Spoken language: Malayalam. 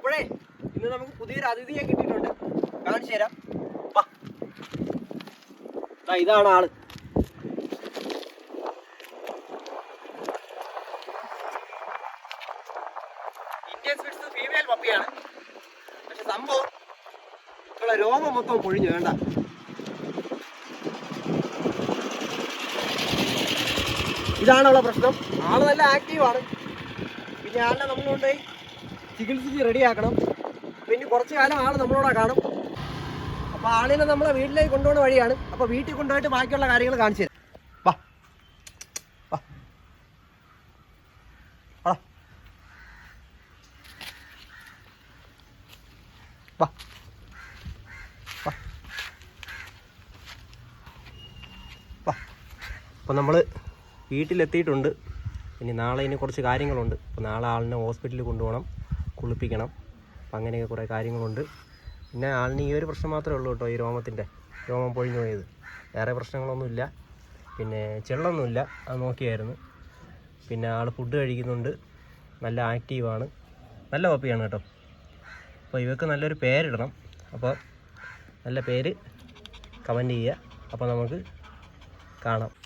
അപ്പോഴേ ഇന്ന് നമുക്ക് പുതിയൊരു അതിഥിയെ കിട്ടിയിട്ടുണ്ട്. കാണിച്ചു തരാം. ഇതാണ് ആൾ. ഇന്ത്യൻ സ്പിറ്റ്സ് ഫീമെയിൽ പപ്പിയാണ് പക്ഷെ സംഭവം ഇവിടെ രോമം മൊത്തം പൊഴിഞ്ഞു വേണ്ട ഇതാണുള്ള പ്രശ്നം. ആൾ നല്ല ആക്റ്റീവാണ് പിന്നെ ആളുടെ നമ്മൾ കൊണ്ടുപോയി ചികിത്സിച്ച് റെഡിയാക്കണം. പിന്നെ കുറച്ച് കാലം ആൾ നമ്മളോടെ കാണും. അപ്പൊ ആളിനെ നമ്മളെ വീട്ടിലേക്ക് കൊണ്ടുപോകുന്ന വഴിയാണ്. അപ്പൊ വീട്ടിൽ കൊണ്ടുപോയിട്ട് ബാക്കിയുള്ള കാര്യങ്ങൾ കാണിച്ചു തരാം. വാ. വാ. വാ. വാ. അപ്പോൾ വീട്ടിലെത്തിയിട്ടുണ്ട്. ഇനി നാളെ ഇനി കുറച്ച് കാര്യങ്ങളുണ്ട്. അപ്പോൾ നാളെ ആളിനെ ഹോസ്പിറ്റലിൽ കൊണ്ടുപോകണം. കുളിപ്പിക്കണം. അപ്പം അങ്ങനെയൊക്കെ കുറേ കാര്യങ്ങളുണ്ട്. പിന്നെ ആളിന് ഈ ഒരു പ്രശ്നം മാത്രമേ ഉള്ളൂ കേട്ടോ ഈ രോമത്തിന്റെ. രോമം പൊഴിഞ്ഞു പോയത്. വേറെ പ്രശ്നങ്ങളൊന്നുമില്ല. പിന്നെ ചെള്ളൊന്നുമില്ല. അത് നോക്കിയായിരുന്നു. പിന്നെ ആൾ ഫുഡ് കഴിക്കുന്നുണ്ട്. നല്ല ആക്റ്റീവാണ്. നല്ല പപ്പിയാണ് കേട്ടോ. അപ്പോൾ ഇവക്ക് നല്ലൊരു പേരിടണം. അപ്പോൾ നല്ല പേര് കമന്റ് ചെയ്യുക. അപ്പോൾ നമുക്ക് കാണാം.